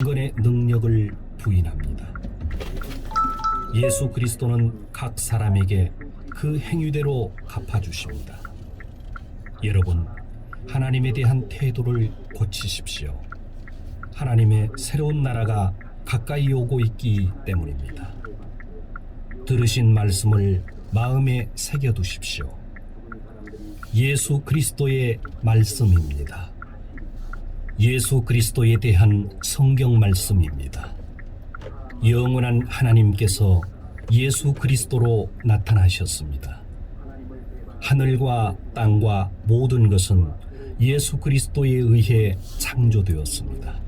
인간의 능력을 부인합니다. 예수 그리스도는 각 사람에게 그 행위대로 갚아주십니다. 여러분, 하나님에 대한 태도를 고치십시오. 하나님의 새로운 나라가 가까이 오고 있기 때문입니다. 들으신 말씀을 마음에 새겨두십시오. 예수 그리스도의 말씀입니다. 예수 그리스도에 대한 성경 말씀입니다. 영원한 하나님께서 예수 그리스도로 나타나셨습니다. 하늘과 땅과 모든 것은 예수 그리스도에 의해 창조되었습니다.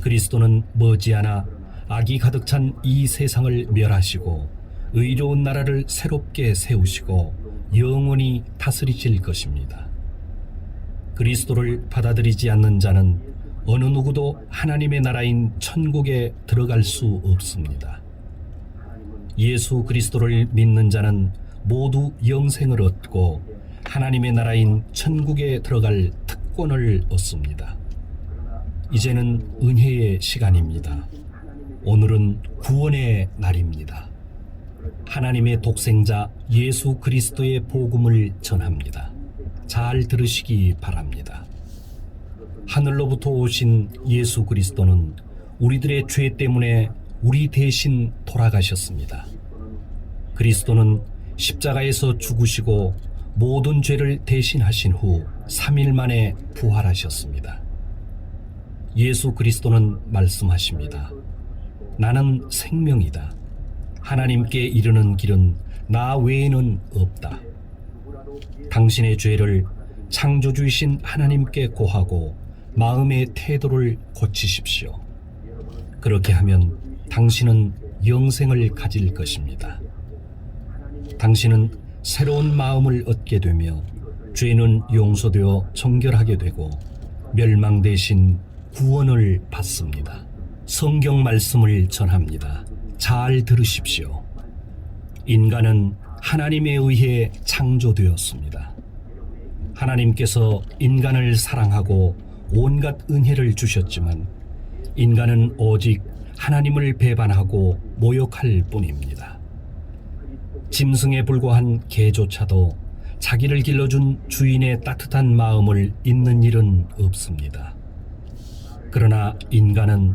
그리스도는 머지않아 악이 가득 찬 이 세상을 멸하시고 의로운 나라를 새롭게 세우시고 영원히 다스리실 것입니다. 그리스도를 받아들이지 않는 자는 어느 누구도 하나님의 나라인 천국에 들어갈 수 없습니다. 예수 그리스도를 믿는 자는 모두 영생을 얻고 하나님의 나라인 천국에 들어갈 특권을 얻습니다. 이제는 은혜의 시간입니다. 오늘은 구원의 날입니다. 하나님의 독생자 예수 그리스도의 복음을 전합니다. 잘 들으시기 바랍니다. 하늘로부터 오신 예수 그리스도는 우리들의 죄 때문에 우리 대신 돌아가셨습니다. 그리스도는 십자가에서 죽으시고 모든 죄를 대신하신 후 3일 만에 부활하셨습니다. 예수 그리스도는 말씀하십니다. 나는 생명이다. 하나님께 이르는 길은 나 외에는 없다. 당신의 죄를 창조주이신 하나님께 고하고 마음의 태도를 고치십시오. 그렇게 하면 당신은 영생을 가질 것입니다. 당신은 새로운 마음을 얻게 되며 죄는 용서되어 정결하게 되고 멸망 대신 구원을 받습니다. 성경 말씀을 전합니다. 잘 들으십시오. 인간은 하나님에 의해 창조되었습니다. 하나님께서 인간을 사랑하고 온갖 은혜를 주셨지만 인간은 오직 하나님을 배반하고 모욕할 뿐입니다. 짐승에 불과한 개조차도 자기를 길러준 주인의 따뜻한 마음을 잊는 일은 없습니다. 그러나 인간은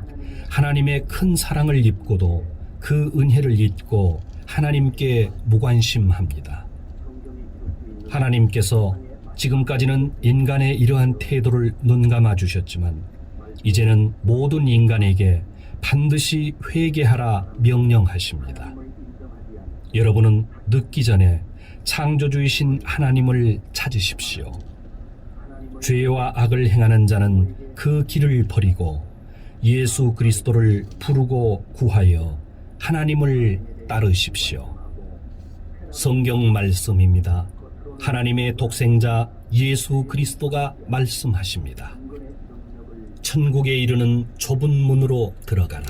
하나님의 큰 사랑을 입고도 그 은혜를 잊고 하나님께 무관심합니다. 하나님께서 지금까지는 인간의 이러한 태도를 눈감아 주셨지만 이제는 모든 인간에게 반드시 회개하라 명령하십니다. 여러분은 늦기 전에 창조주이신 하나님을 찾으십시오. 죄와 악을 행하는 자는 그 길을 버리고 예수 그리스도를 부르고 구하여 하나님을 따르십시오. 성경 말씀입니다. 하나님의 독생자 예수 그리스도가 말씀하십니다. 천국에 이르는 좁은 문으로 들어가라.